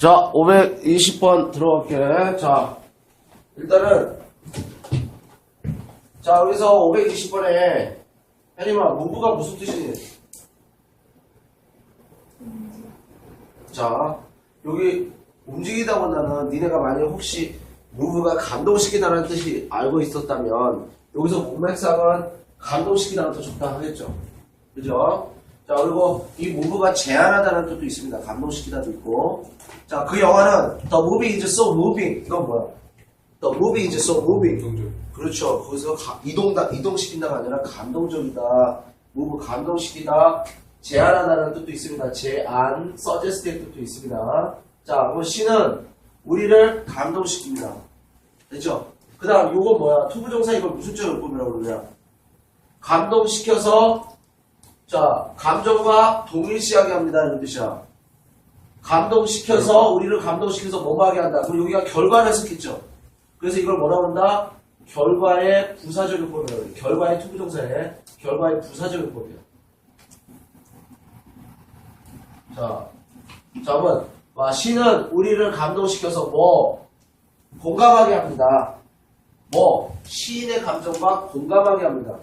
자, 520번 들어갈게. 자, 일단은, 자, 여기서 520번에, 혜림아, 문부가 무슨 뜻이니? 자, 여기 움직이다 보다는 니네가 만약에 혹시 무브가 감동시키다는 뜻이 알고 있었다면, 여기서 문맥상은 감동시키다는 뜻 좋다 하겠죠. 그죠? 자, 그리고 이 무브가 제한하다는 뜻도 있습니다. 감동시키다도 있고. 자, 그 영화는 The movie is so moving. 이건 뭐야? The movie is so moving. 동조. 그렇죠. 거기서 가- 이동다, 이동시킨다가 아니라 감동적이다. 무브 감동시키다. 제안하다는 뜻도 있습니다. 제안, 서제스트의 뜻도 있습니다. 자, 그럼 C는 우리를 감동시킵니다. 됐죠? 그 다음, 요건 뭐야? 투부정사 이걸 무슨 쪽으로 꾸미라고 그러냐? 감동시켜서, 자, 감정과 동일시하게 합니다. 이런 뜻이야. 감동시켜서, 우리를 감동시켜서 뭐하게 한다. 그리고 여기가 결과를 해석했죠. 그래서 이걸 뭐라고 한다? 결과의 부사적용법이라고 해요. 결과의 투부정사의 결과의 부사적용법이야. 자, 자, 한번 와, 시는 우리를 감동시켜서 뭐 공감하게 합니다. 뭐 시인의 감정과 공감하게 합니다.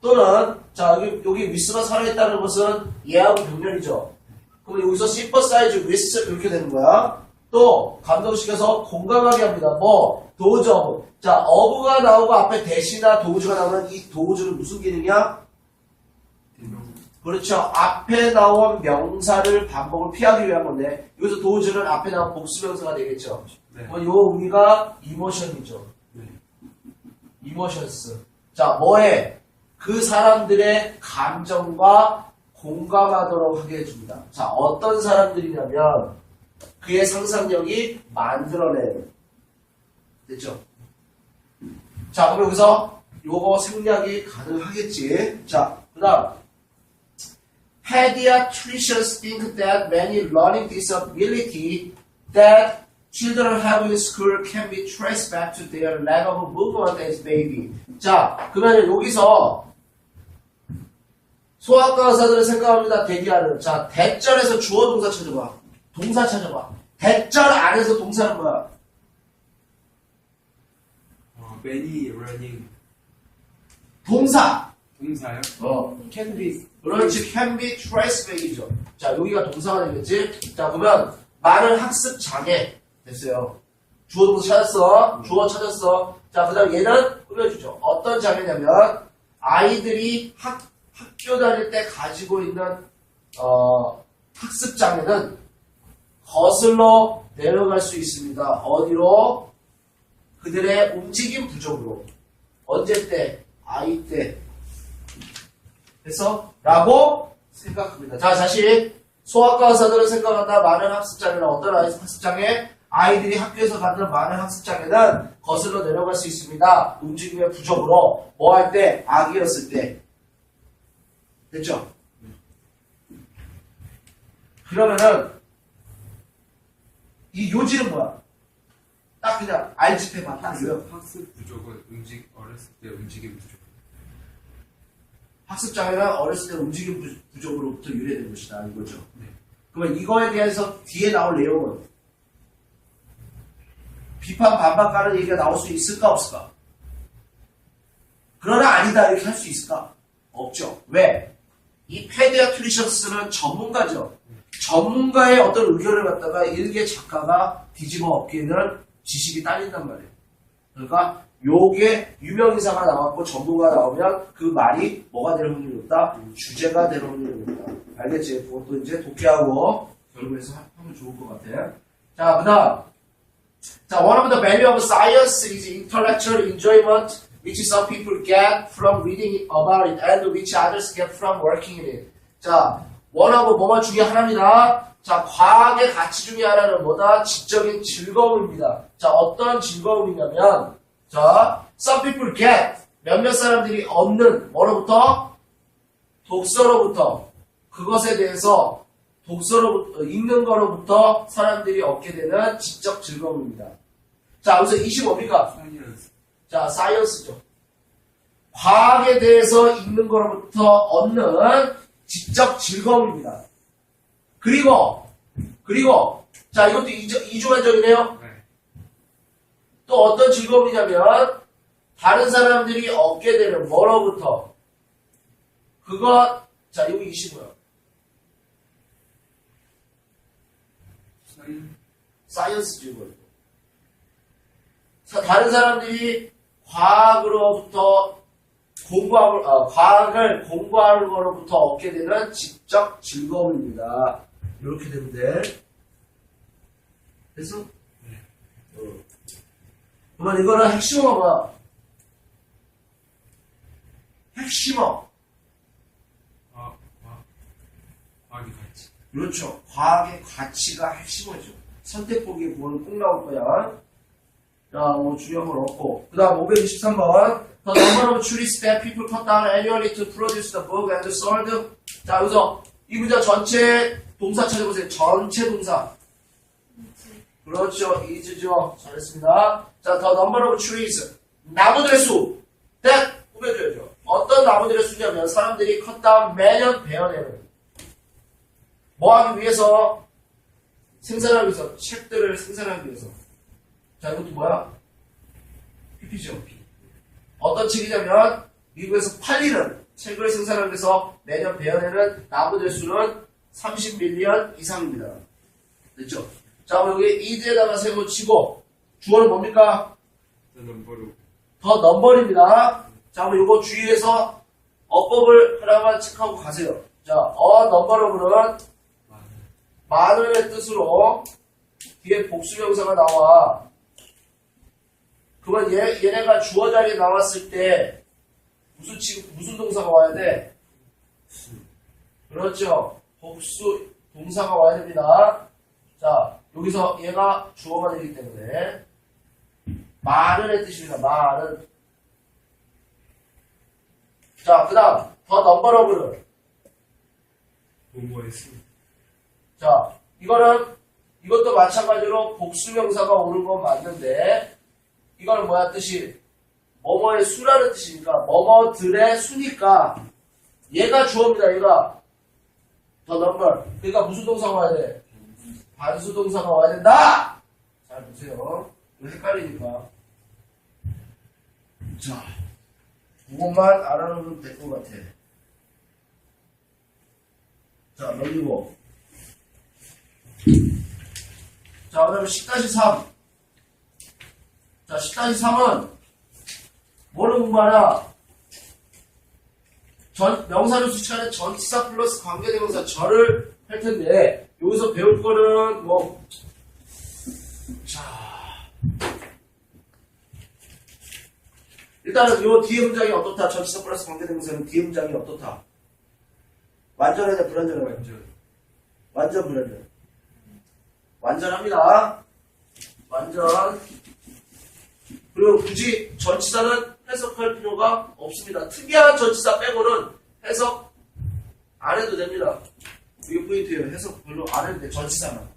또는 자 여기 여기 위스가 살아있다는 것은 예하고 병렬이죠. 그럼 여기서 시퍼사이즈 위스 이렇게 되는 거야. 또 감동시켜서 공감하게 합니다. 뭐 도저 자 어부가 나오고 앞에 대시나 도우주가 나오면 이 도우주는 무슨 기능이야? 그렇죠. 앞에 나온 명사를 반복을 피하기 위한 건데 여기서 도우주는 앞에 나온 복수명사가 되겠죠. 네. 어, 요 의미가 이모션이죠. 네. 이모션스. 자, 뭐에? 그 사람들의 감정과 공감하도록 하게 해줍니다. 자, 어떤 사람들이냐면 그의 상상력이 만들어내는. 됐죠? 자, 그럼 여기서 요거 생략이 가능하겠지. 자, 그 다음. Pediatricians think that many learning disability that children have in school can be traced back to their lack of movement as baby. 자, 그러면 여기서 소아과 의사들은 생각합니다. 대기하는. 자, 대절에서 주어 동사 찾아봐. 동사 찾아봐. 대절 안에서 동사는 뭐야? 어, many running 동사. 동사요? 어. can be 그렇지, can be traced back이죠. 자, 여기가 동사가 되겠지? 자, 그러면 많은 학습 장애 됐어요. 주어 동사 찾았어. 주어 찾았어. 자, 그 다음 얘는 꾸며주죠. 어떤 장애냐면 아이들이 학, 학교 다닐 때 가지고 있는 어, 학습 장애는 거슬러 내려갈 수 있습니다. 어디로? 그들의 움직임 부족으로. 언제 때? 아이 때. 그래서 라고 생각합니다. 자, 다시 소아과 의사들은 생각한다. 많은 학습장애는 어떤 아이 학습장애? 아이들이 학교에서 갖는 많은 학습장애는 거슬러 내려갈 수 있습니다. 움직임의 부족으로 뭐 할 때? 아기였을 때. 됐죠? 그러면은 이 요지는 뭐야? 딱 그냥 알집해봐. 딱 이거. 학습, 학습 부족은 움직 어렸을 때 움직임 부족 학습 장애는 어렸을 때 움직임 부- 부족으로부터 유래된 것이다 이거죠. 네. 그러면 이거에 대해서 뒤에 나올 내용은 비판 반박하는 얘기가 나올 수 있을까 없을까? 그러나 아니다 이렇게 할 수 있을까? 없죠. 왜? 이 페디아트리셔스는 전문가죠. 전문가의 어떤 의견을 갖다가 일개 작가가 뒤집어 엎기에는 지식이 딸린단 말이에요. 그러니까 요게 유명인사가 나왔고 전문가 나오면 그 말이 뭐가 될 확률이 높다? 주제가 될 확률이 높다. 알겠지? 그것도 이제 독해하고 결국에서 하면 좋을 것 같아. 자, 그 다음. 자, one of the value of science is intellectual enjoyment which some people get from reading about it and which others get from working in it. 자, 원하고 뭐만 중에 하나입니다. 자, 과학의 가치 중에 하나는 뭐다? 지적인 즐거움입니다. 자, 어떤 즐거움이냐면, 자, some people get 몇몇 사람들이 얻는 뭐로부터? 독서로부터 그것에 대해서 독서로부터 읽는 거로부터 사람들이 얻게 되는 지적 즐거움입니다. 자, 25입니까? science 자, 사이언스죠. 과학에 대해서 읽는 거로부터 얻는 지적 즐거움입니다. 그리고 그리고 자 이것도 이주, 이주관적이네요. 네. 또 어떤 즐거움이냐면 다른 사람들이 얻게 되는 뭐로부터 그것 자 이거 이시고요. 사인 사이언스 즐거움. 자, 다른 사람들이 과학으로부터 공부함을 아, 과학을 공부하는 거로부터 얻게 되는 지적 즐거움입니다. 이렇게 되면 돼. 됐어? 네. 어. 그러면 이거는? 핵심어. 아, 아, 과학이 같이. 그렇죠. 과학의 가치가 핵심어죠. 선택보기에 그거는 꼭 나올 거야. 자, 뭐건 없고. 그 다음 523번. The number of trees that people cut down annually to produce the book and sold. 자, 여기서 이 문장 전체 동사 찾아보세요. 전체 동사. 그렇죠. is죠. 잘했습니다. 자, the number of trees. 나무들의 수. that 꾸며줘야죠. 어떤 나무들의 수냐면 사람들이 cut down 매년 베어내는 뭐 하기 위해서? 생산하기 위해서. 책들을 생산하기 위해서. 자, 이것도 뭐야? PP죠. 어떤 책이냐면, 미국에서 팔리는 책을 생산하기 위해서 매년 베어내는 나무들 수는 30밀리언 이상입니다. 됐죠? 자, 그럼 여기 이제다가 세고 치고, 주어는 뭡니까? 더 넘버입니다. 자, 그럼 이거 주의해서 어법을 하나만 체크하고 가세요. 자, 어 넘버로는 많은의 뜻으로 뒤에 복수명사가 나와. 그러면 얘, 얘네가 주어 자리에 나왔을 때 무슨 치, 무슨 동사가 와야 돼? 그렇죠. 복수 동사가 와야 됩니다. 자, 여기서 얘가 주어가 되기 때문에 많은의 뜻입니다. 많은. 자, 그 다음 더 넘버러브는 수. 자, 이거는, 이것도 마찬가지로 복수명사가 오는 건 맞는데, 이거는 뭐야, 뜻이? 뭐뭐의 수라는 뜻이니까, 뭐뭐들의 수니까, 얘가 주어입니다, 얘가. 더 넘버. 그러니까 무슨 동사가 와야 돼? 반수 동사가 와야 된다! 잘 보세요. 헷갈리니까. 자, 그것만 알아놓으면 될 것 같아. 자, 넘기고. 자, 그 다음에 10-3. 자, 10-3은 뭐를 공부하냐? 전, 명사를 수식하는 전치사 플러스 관계대명사 절을 할 텐데, 여기서 배울 거는 뭐, 자. 일단은 요 뒤에 문장이 어떻다? 전치사 플러스 관계대명사는 뒤에 문장이 어떻다? 완전하냐, 불완전하냐? 완전 완전 불완전. 완전합니다. 완전. 그리고 굳이 전치사는 해석할 필요가 없습니다. 특이한 전치사 빼고는 해석 안 해도 됩니다. 이게 포인트예요. 해석 별로 안 해도 돼. 전치사만.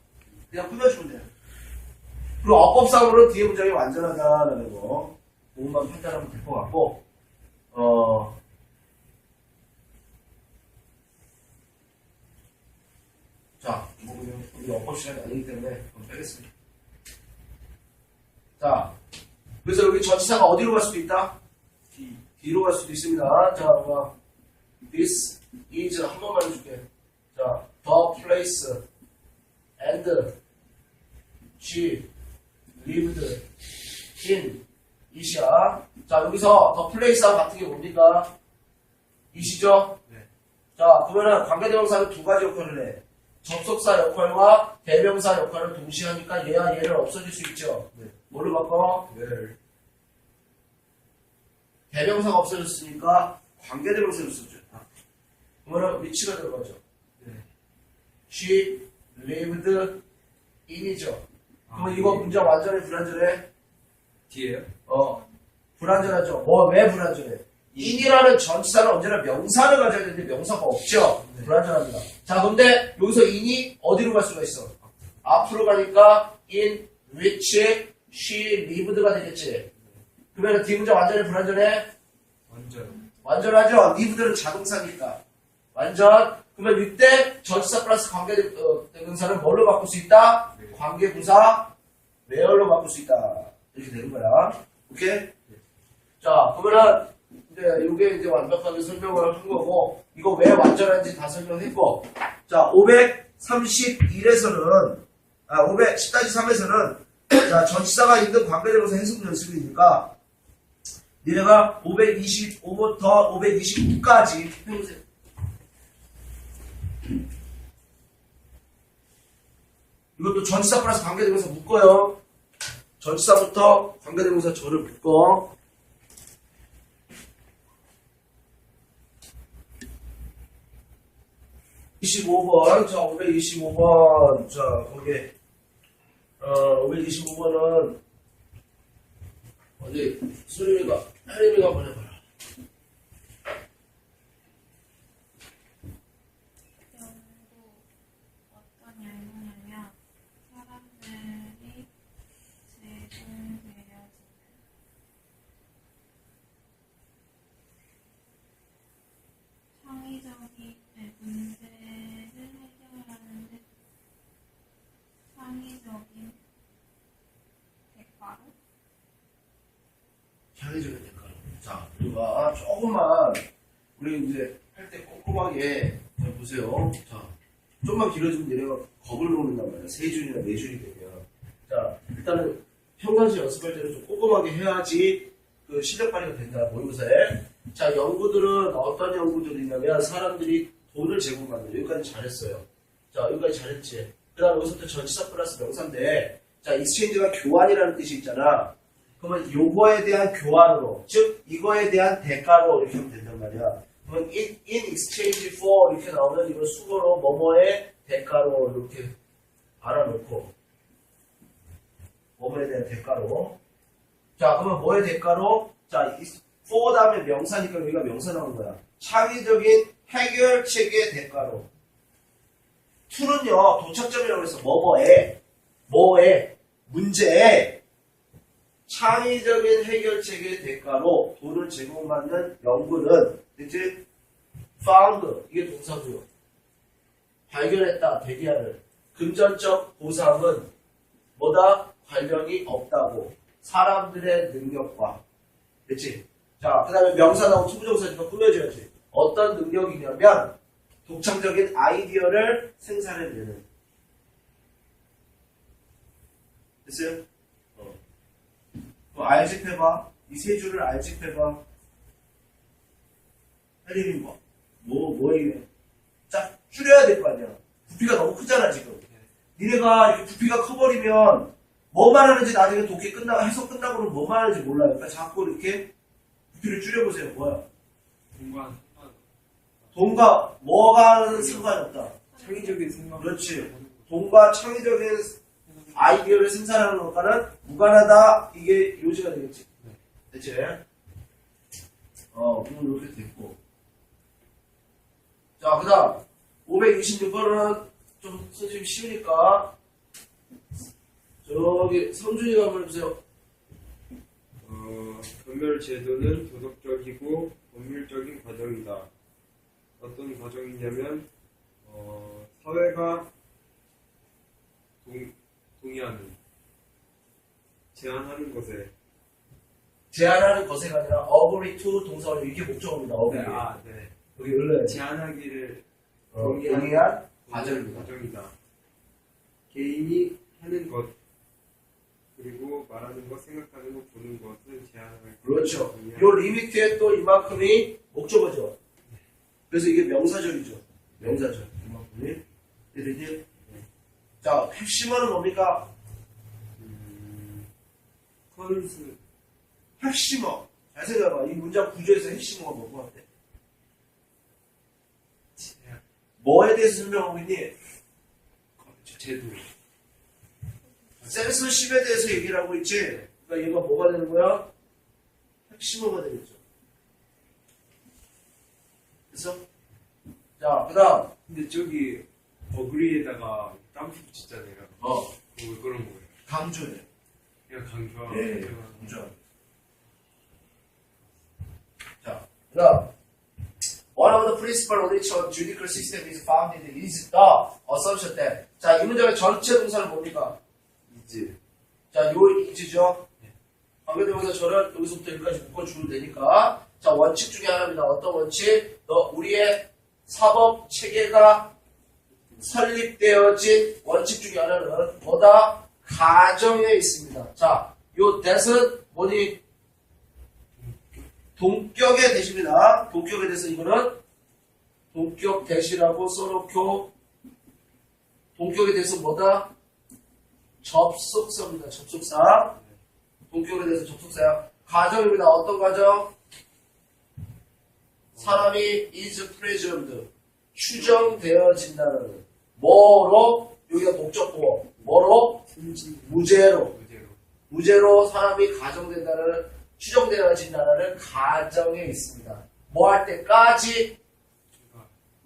그냥 꾸며주면 돼요. 그리고 어법상으로는 뒤에 문장이 완전하다라는 거. 그것만 판단하면 될 것 같고, 어, 자, 뭐 그냥 우리 어법 시간이 아니기 때문에 빼겠습니다. 자, 그래서 여기 전치사가 어디로 갈 수도 있다? D 뒤로 갈 수도 있습니다. 자, 봐. This is 한 번만 해줄게. 자, the place and she lived in 이시야. 자, 여기서 the place하고 같은 게 뭡니까? 이시죠? 네. 자, 그러면은 관계대명사는 두 가지 역할을 해. 접속사 역할과 대명사 역할을 동시에 하니까 얘와 얘를 없어질 수 있죠. 네. 뭘로 바꿔? where 대명사가 없어졌으니까 관계대명사를 쓰죠. 그러면 위치가 들어가죠. 네. She lived in이죠. 아, 그러면 이거 문장 완전히 불완전해? D예요? 어, 불완전하죠. 뭐, 왜 불완전해? in이라는 전치사는 언제나 명사를 가져야 되는데 명사가 없죠. 네. 불완전합니다. 자, 근데 여기서 in이 어디로 갈 수가 있어? 앞으로 가니까 in which she lived가 되겠지. 그러면 뒤 문장 완전히 불완전해? 완전 완전하죠? lived는 자동사니까. 완전. 그러면 이때 전치사 플러스 관계대명사는 뭘로 바꿀 수 있다? 관계부사 where로 바꿀 수 있다. 이렇게 되는 거야. 오케이? 자, 그러면은 이제 이게 이제 완벽하게 설명을 한 거고 이거 왜 완전한지 다 설명했고 자, 531에서는 아, 510-3에서는 자, 전치사가 있는 관계대명사 해석 연습이니까 니네가 525부터 529까지 해보세요. 이것도 전치사 플러스 관계대명사 묶어요. 전치사부터 관계대명사 저를 묶어. (25번) 자 (525번) 자 거기 어 (525번은) 어디 수림이가 혜림이가 해봐라 우리 이제 할 때 꼼꼼하게 자 보세요. 자 좀만 길어지면 얘네가 겁을 먹는단 말이야. 세 줄이나 네 줄이 되면. 자 일단은 평상시 연습할 때는 좀 꼼꼼하게 해야지 그 실력 발휘가 된다 모의고사에. 자 연구들은 어떤 연구들이냐면 사람들이 돈을 제공받는 여기까지 잘했어요. 자 여기까지 잘했지. 그 다음 여기서부터 전치사 플러스 명사인데 자 익스체인지가 교환이라는 뜻이 있잖아. 그러면 요거에 대한 교환으로 즉 이거에 대한 대가로 이렇게 하면 된단 말이야 그러면 in, in exchange for 이렇게 나오면 이걸 수거로 뭐뭐의 대가로 이렇게 알아놓고 뭐뭐에 대한 대가로. 자 그러면 뭐의 대가로? 자이 for 다음에 명사니까 여기가 명사 나오는 거야. 창의적인 해결책의 대가로. to는요 도착점이라고 해서 뭐뭐에 뭐에 문제에 창의적인 해결책의 대가로 돈을 제공받는 연구는 이제 found 이게 동사고요. 발견했다 대기하는 금전적 보상은 뭐다 관련이 없다고 사람들의 능력과 그치? 자, 그 다음에 명사 나오고 투부정사니까 꾸며줘야지. 어떤 능력이냐면 독창적인 아이디어를 생산해내는 됐어요? 어. 또 알집해봐. 이 세 줄을 알집해봐. 혜림이 뭐, 뭐, 뭐, 이게. 짝 줄여야 될 거 아니야. 부피가 너무 크잖아, 지금. 니네가 이렇게 부피가 커버리면, 뭐 말하는지 나중에 독해 끝나, 해석 끝나고는 뭐 말하는지 몰라요. 그러니까 자꾸 이렇게 부피를 줄여보세요. 뭐야? 공간 돈과 뭐가는 상관이 없다. 창의적인 생각 그렇지. 돈과 창의적인 아이디어를 생산하는 것과는 무관하다. 이게 요지가 되겠지. 됐지? 어, 그럼 이렇게 됐고. 자, 그 다음. 526번은 좀 선생님 쉬우니까. 저기, 성준이가 한번 해보세요. 어, 검열 제도는 도덕적이고 법률적인 과정이다. 어떤 과정이냐면 어, 사회가 동, 동의하는 제안하는 것에 제안하는 것에가 아니라 agree to 동사원이 이렇게 목적어입니다. agree. 아, 네. 여기 올려야지. 제안하기를 어, 동의한 과정입니다. 과정이다. 개인이 하는 것 그리고 말하는 것, 생각하는 것, 보는 것은 제안할 그렇죠. 동의한 요 리미트에 또 이만큼이 목적어죠. 그래서 이게 명사절이죠. 명사절. 이만큼이. 이렇게. 자, 핵심어는 뭡니까? 음, 컨스 핵심어. 잘 생각해봐. 이 문장 구조에서 핵심어가 뭐고? 제안 뭐에 대해서 설명하고 있니? 제도 센서십에 대해서 얘기를 하고 있지? 그러니까 얘가 뭐가 되는 거야? 핵심어가 되겠죠. 그래서? 자, 그 다음. 근데 저기 어그리에다가 땀프 붙였잖아요. 어, 그거 그런 거예요. 강조네. 그냥 강조하고 예, 강조하고. 강조. 자, 그 다음. One of the principal which a judicial system is founded is the assumption that. 자, 이 문장의 전체 동사는 뭡니까? 이즈. 자, 요 is죠? 관계대명사 저를 여기서부터 여기까지 묶어주면 되니까. 자, 원칙 중에 하나입니다. 어떤 원칙? 너, 우리의 사법 체계가 설립되어진 원칙 중에 하나는 뭐다? 가정에 있습니다. 자, 요 that은 뭐니? 동격의 대시입니다. 동격에 대해서 이거는 동격 대시라고 써놓고 동격에 대해서 뭐다? 접속사입니다. 접속사. 동격에 대해서 접속사야. 가정입니다. 어떤 가정? 사람이 is presumed. 추정되어진다는. 뭐로? 여기가 목적보. 뭐로? 무죄로. 무죄로. 무죄로 사람이 가정된다는, 추정되어진다는 가정에 있습니다. 뭐 할 때까지?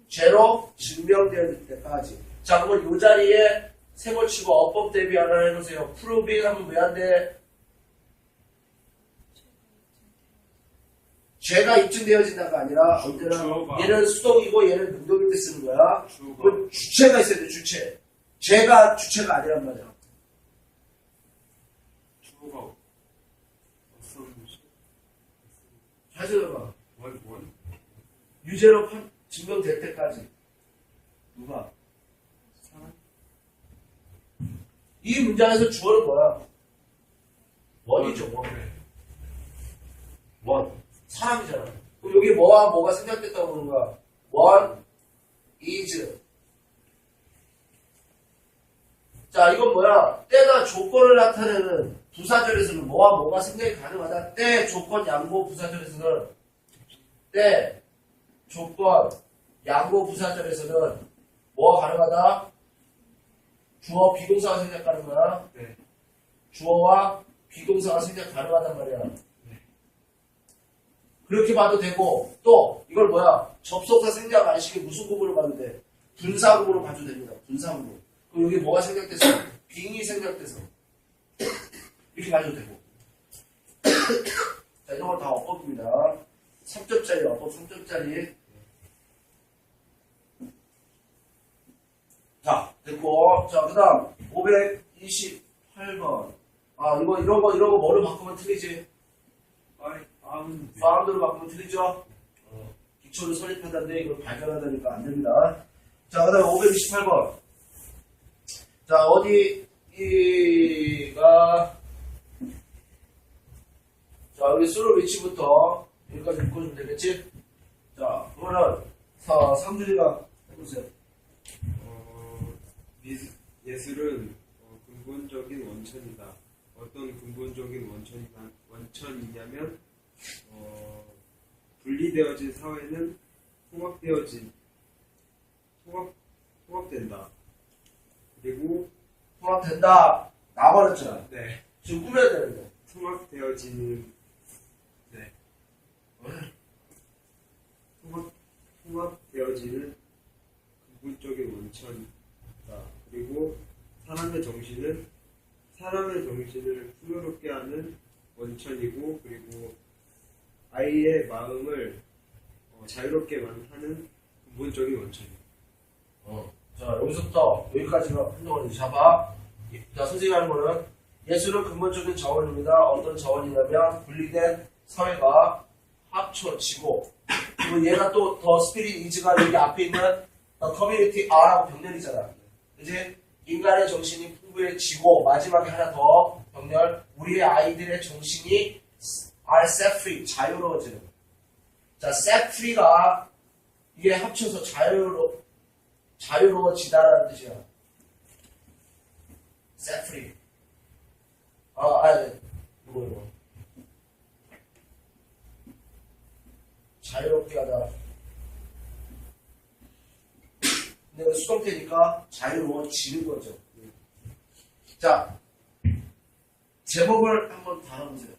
죄로 증명될 때까지. 자, 그러면 이 자리에 세모 치고 어법 대비 하나 해보세요. 프로빙 하면 왜 안 돼? 죄가 입증되어진다가 아니라 언제나. 얘는 수동이고 얘는 능동일 때 쓰는 거야. 그 주체가 있어야 돼, 주체. 죄가 주체가 아니란 말이야. 원, 원. 유죄로 판- 증명될 때까지. 누가? 이 문장에서 주어는 뭐야? 원이죠, 원. 네. 원. 사람이잖아. 그럼 여기 뭐와 뭐가 생략됐다고 보는 거야? 원, is. 자, 이건 뭐야? 때나 조건을 나타내는 부사절에서는 뭐와 뭐가 생략이 가능하다. 때, 조건, 양보, 부사절에서는 때, 조건, 양보, 부사절에서는 뭐가 가능하다? 주어, 비동사가 생략 가능하다. 네. 주어와 비동사가 생략 가능하단 말이야. 그렇게 봐도 되고 또 이걸 뭐야? 접속사 생략 안식에 무슨 구분을 봐도 돼 분사 구분을 봐도 됩니다. 분사 구분. 그럼 여기 뭐가 생략돼서? 빙이 생략돼서. 이렇게 봐도 되고. 자 이런 건다 어법입니다. 3점짜리 어법 3점짜리. 자 됐고. 자그 다음 528번. 아 이거 이런 거 이런 거 뭐로 바꾸면 틀리지? 아이. 파운드로 바꾸면 틀리죠? 어, 기초를 설립한다는데 이걸 발견한다니까 안 됩니다. 자, 그 다음에 528번. 자, 어디, 이가, 자, 여기 수로 위치부터 여기까지 묶어주면 되겠지? 자, 그러면은, 자, 상준이가 해보세요. 어, 미스, 예술은 어, 근본적인 원천이다. 어떤 근본적인 원천이냐, 원천이냐면 어, 분리되어진 사회는 통합되어진 통합 통합된다. 그리고 통합된다. 나버렸잖아. 네 지금 꾸며야 되는데. 통합되어지는 네 통합 통합되어지는 근본적인 원천이다. 그리고 사람의 정신은 사람의 정신을 풍요롭게 하는 원천이고 그리고 아이의 마음을 어, 자유롭게 하는 근본적인 원천이다. 어. 자, 여기서부터 여기까지가 한동안 잡아. 자, 선생님이 하는 거는 예술은 근본적인 자원입니다. 어떤 자원이냐면 분리된 사회가 합쳐지고 그리고 얘가 또 더 스피릿 이즈가 여기 앞에 있는 더 커뮤니티 R하고 병렬이잖아. 이제 인간의 정신이 풍부해지고 마지막에 하나 더 병렬 우리의 아이들의 정신이 are set free 자유로워지는 거. 자, set free가 이게 합쳐서 자유로 자유로워지다라는 뜻이야. set free. 아, 아, 네. 이거, 이거. 자유롭게 하다. 근데 수동태니까 자유로워지는 거죠. 자, 제목을 한번 달아보세요.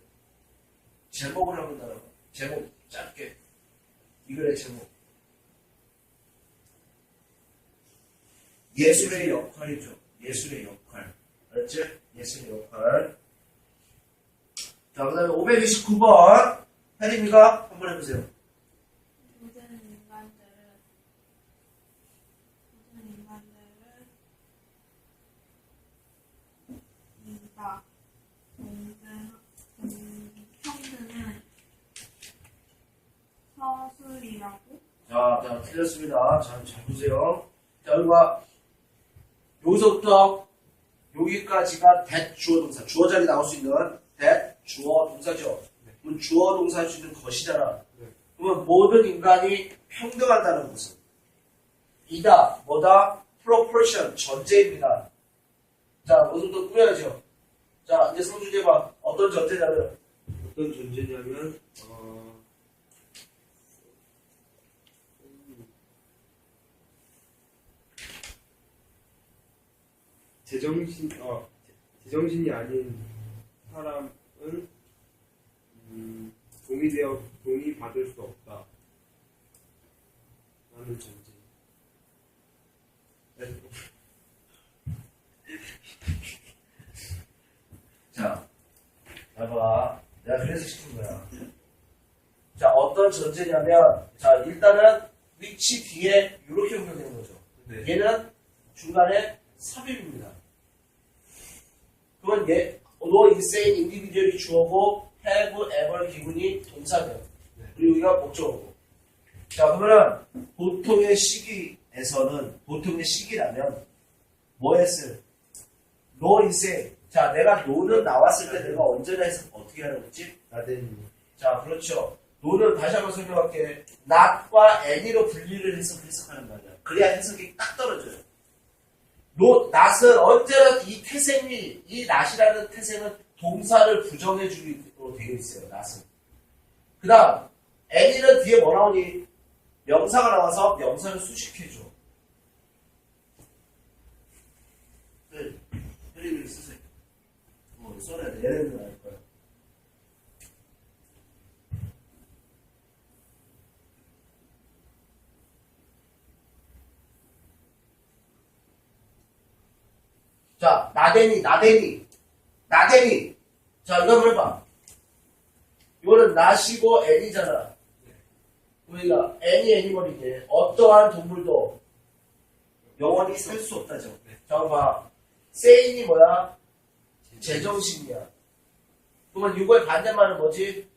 제목을 하면 되라고. 제목, 짧게. 이 글의 제목. 예술의 역할이죠. 예술의 역할. 알았지? 예술의 역할. 자, 그 다음에 529번. 혜림이가 한번 해보세요. 모든 인간들은, 자, 자, 틀렸습니다. 자, 잘 보세요. 자, 봐. 여기서부터 여기까지가 that 주어 동사. 주어 자리 나올 수 있는 that 주어 동사죠. 그럼 주어 동사 할 수 있는 것이잖아. 네. 그러면 모든 인간이 평등하다는 것은 이다, 뭐다? proportion, 전제입니다. 자, 뭐부터 꾸며야죠. 자, 이제 성주제 봐. 어떤 전제냐면, 어떤 존재냐면 어, 제정신 어 제정신이 아닌 사람은 음, 동의되어 동의 받을 수 없다. 라는 전제. 자, 봐봐. 내가 그래서 시킨 거야. 자, 어떤 전제냐면, 자, 일단은 위치 뒤에 이렇게 연결되는 거죠. 네. 얘는 중간에 삽입입니다. 그건 얘, 너 인생 인디비주얼이 주어고, have, ever 기분이 동사돼요. 네. 그리고 여기가 목적어고. 자, 그러면은, 보통의 시기에서는, 보통의 시기라면, 뭐 했을? 너 인생. 자, 내가 노는 나왔을 때 내가 언제나 해서 어떻게 하라고 했지? 나덴 자, 그렇죠. 노는 다시 한번 설명할게. not과 any로 분리를 해서 해석하는 말이야. 그래야 해석이 딱 떨어져요. 노, not은 언제나 이 태생이, 이 not이라는 태생은 동사를 부정해주기로 되어 있어요, not은. 그 다음, any는 뒤에 뭐 나오니? 명사가 나와서 명사를 수식해줘. 네, 혜리를 쓰세요. 뭐, 써야 돼. 얘네는 자, 나대니, 나대니, 나대니. 자, 이거 해봐. 이거는 나시고 애니잖아. 우리가 애니 애니멀이게 어떠한 동물도 영원히 살 수 없다죠. 자, 봐. 세인이 뭐야? 제정신이야. 그러면 이거의 반대말은 뭐지?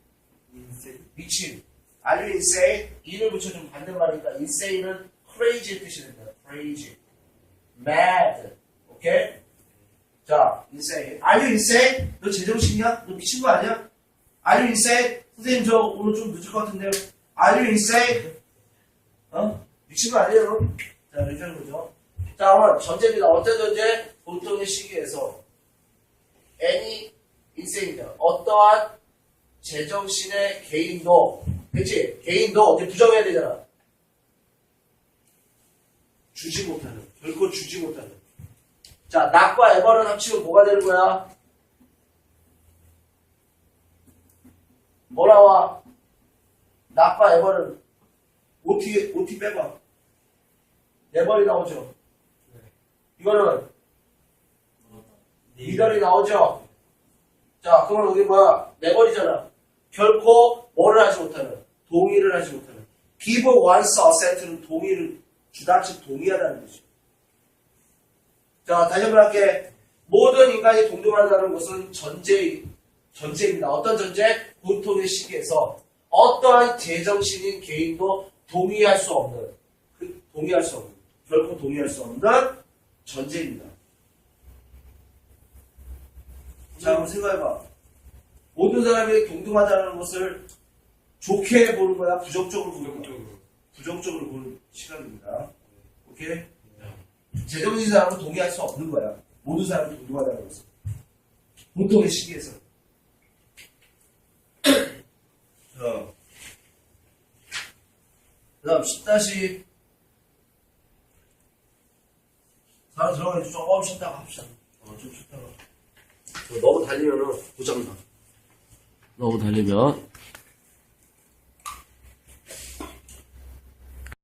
미친. Are you insane? 인을 붙여준 반대말이니까 insane은 crazy의 뜻이 된다. crazy. mad. 오케이? 자, insane. Are you insane? 너 제정신이야? 너 미친 거 아니야? Are you insane? 선생님 저 오늘 좀 늦을 것 같은데요. Are you insane? 어? 미친 거 아니에요? 자, 이렇게 하는 거죠. 자, 오늘 전제입니다. 어떤 전제? 보통의 시기에서 any insane이다. 어떠한 제정신의 개인도, 그치? 개인도 어디 부정해야 되잖아. 주지 못하는, 결코 주지 못하는. 자, 낙과 에버를 합치면 뭐가 되는 거야? 뭐 나와? 낙과 에버를 OT, OT 빼봐. 에버이 나오죠? 이거는 이별이 나오죠? 자, 그러면 여기 뭐야? 내버리잖아. 결코 뭐를 하지 못하는, 동의를 하지 못하는. give once assent는 동의를, 주다즉 동의하다는 거죠. 자, 다시 한번 할게. 모든 인간이 동등하다는 것은 전제, 전제입니다. 어떤 전제? 보통의 시기에서 어떠한 제정신인 개인도 동의할 수 없는, 그 동의할 수 없는, 결코 동의할 수 없는 전제입니다. 자, 한번 생각해봐. 모든 사람이 동등하다는 것을 좋게 보는 거야? 부정적으로 보는 거야? 부정적으로 부정적으로 보는 시각입니다. 오케이? 제정신 사람은 동의할 수 없는 거야. 모든 사람이 동등하다는 것은. 보통의 시기에서. 자. 그 다음 10다시 사람 들어가니까 조금 쉬었다가 합시다. 어, 좀 쉬었다가. 너무 달리면은 고장나. 너무 달리면